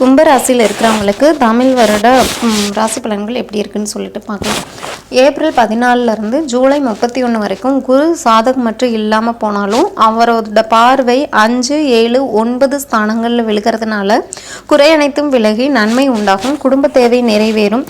கும்பராசியில் இருக்கிறவங்களுக்கு தமிழ் வருட ராசி பலன்கள் எப்படி இருக்குன்னு சொல்லிட்டு பார்க்கலாம். ஏப்ரல் பதினாலிருந்து ஜூலை முப்பத்தி ஒன்று வரைக்கும் குரு சாதகமற்று இல்லாமல் போனாலும் அவரோட பார்வை அஞ்சு ஏழு ஒன்பது ஸ்தானங்களில் விழுகிறதுனால குறை அனைத்தும் விலகி நன்மை உண்டாகும் குடும்ப தேவை நிறைவேறும்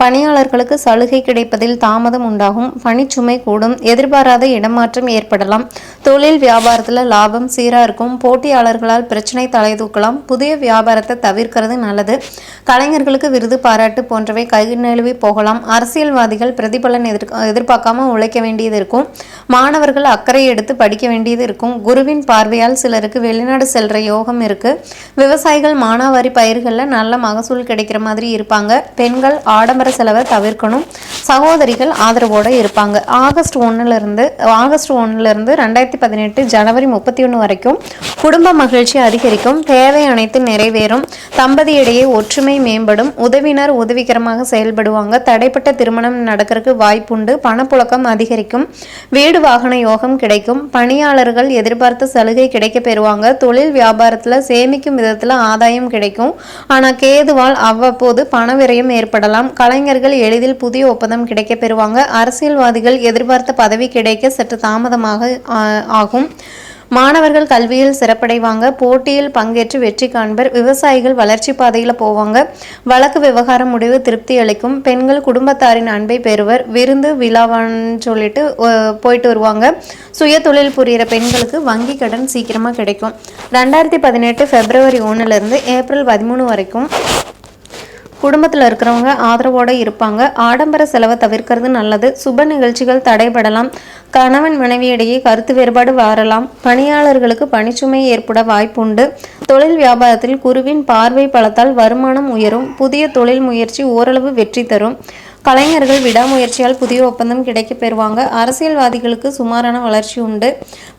பணியாளர்களுக்கு சலுகை கிடைப்பதில் தாமதம் உண்டாகும் பணிச்சுமை கூடும் எதிர்பாராத இடமாற்றம் ஏற்படலாம் தொழில் வியாபாரத்தில் லாபம் சீராக இருக்கும் போட்டியாளர்களால் பிரச்சனை தலை தூக்கலாம் புதிய வியாபாரத்தை தவிர்க்கிறது நல்லது கலைஞர்களுக்கு விருது பாராட்டு போன்றவை கை நழுவி போகலாம் அரசியல்வாதிகள் பிரதிபலன் எதிர் எதிர்பார்க்காம உழைக்க வேண்டியது இருக்கும். மாணவர்கள் அக்கறை எடுத்து படிக்க வேண்டியது இருக்கும். குருவின் பார்வையால் சிலருக்கு வெளிநாடு செல்ற யோகம் இருக்கு. விவசாயிகள் மானாவாரி பயிர்களில் நல்ல மகசூல் கிடைக்கிற மாதிரி இருப்பாங்க. பெண்கள் ஆடம்பர செலவை தவிர்க்கணும். சகோதரிகள் ஆதரவோடு இருப்பாங்க. ஆகஸ்ட் ஒன்றுலேருந்து ஆகஸ்ட் ஒன்றுலேருந்து ரெண்டாயிரத்தி பதினெட்டு ஜனவரி முப்பத்தி ஒன்று வரைக்கும் குடும்ப மகிழ்ச்சி அதிகரிக்கும். தேவை அனைத்து நிறைவேறும். தம்பதியிடையே ஒற்றுமை மேம்படும். உதவினர் உதவிகரமாக செயல்படுவாங்க. தடைப்பட்ட திருமணம் நடக்கிறதுக்கு வாய்ப்புண்டு. பணப்புழக்கம் அதிகரிக்கும். வீடு வாகன யோகம் கிடைக்கும். பணியாளர்கள் எதிர்பார்த்த சலுகை கிடைக்க பெறுவாங்க. தொழில் வியாபாரத்தில் சேமிக்கும் விதத்தில் ஆதாயம் கிடைக்கும். ஆனால் கேதுவால் அவ்வப்போது பண விரயம் ஏற்படலாம். கலைஞர்கள் எளிதில் புதிய ஒப்பந்தம் கிடைக்க பெறுவாங்க. அரசியல்வாதிகள் எதிர்பார்த்த பதவி கிடைக்க சற்று தாமதமாக ஆகும். மாணவர்கள் கல்வியில் சிறப்படைவாங்க. போட்டியில் பங்கேற்று வெற்றி காண்பர். விவசாயிகள் வளர்ச்சி பாதையில் போவாங்க. வழக்கு விவகாரம் முடிவு திருப்தி அளிக்கும். பெண்கள் குடும்பத்தாரின் அன்பை பெறுவர். விருந்து விழாவான்னு சொல்லிட்டு போயிட்டு வருவாங்க. சுய தொழில் புரிகிற பெண்களுக்கு வங்கி கடன் சீக்கிரமாக கிடைக்கும். ரெண்டாயிரத்தி பதினெட்டு பிப்ரவரி ஒன்றுலேருந்து ஏப்ரல் பதிமூணு வரைக்கும் குடும்பத்தில் இருக்கிறவங்க ஆதரவோடு இருப்பாங்க. ஆடம்பர செலவை தவிர்க்கிறது நல்லது. சுப நிகழ்ச்சிகள் தடைபடலாம். கணவன் மனைவியிடையே கருத்து வேறுபாடு வரலாம். பணியாளர்களுக்கு பணிச்சுமை ஏற்பட வாய்ப்புண்டு. தொழில் வியாபாரத்தில் குருவின் பார்வை பலத்தால் வருமானம் உயரும். புதிய தொழில் முயற்சி ஓரளவு வெற்றி தரும். கலைஞர்கள் விடாமுயற்சியால் புதிய ஒப்பந்தம் கிடைக்க பெறுவாங்க. அரசியல்வாதிகளுக்கு சுமாரான வளர்ச்சி உண்டு.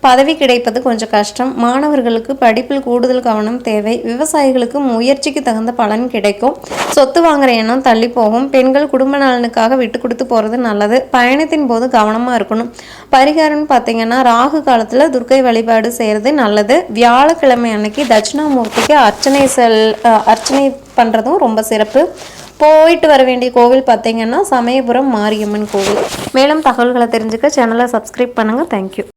பதவி கிடைப்பது கொஞ்சம் கஷ்டம். மாணவர்களுக்கு படிப்பில் கூடுதல் கவனம் தேவை. விவசாயிகளுக்கு முயற்சிக்கு தகுந்த பலன் கிடைக்கும். சொத்து வாங்குற எண்ணம் தள்ளி போகும். பெண்கள் குடும்ப நலனுக்காக விட்டு கொடுத்து போகிறது நல்லது. பயணத்தின் போது கவனமாக இருக்கணும். பரிகாரம்னு பார்த்தீங்கன்னா ராகு காலத்தில் துர்க்கை வழிபாடு செய்கிறது நல்லது. வியாழக்கிழமை அன்னைக்கு தட்சிணாமூர்த்திக்கு அர்ச்சனை செல் அர்ச்சனை பண்ணுறதும் ரொம்ப சிறப்பு. போயிட்டு வர வேண்டிய கோவில் பார்த்தீங்கன்னா சமயபுரம் மாரியம்மன் கோவில். மேலும் தகவல்களை தெரிஞ்சுக்க சேனலை சப்ஸ்கிரைப் பண்ணுங்கள் தேங்க்யூ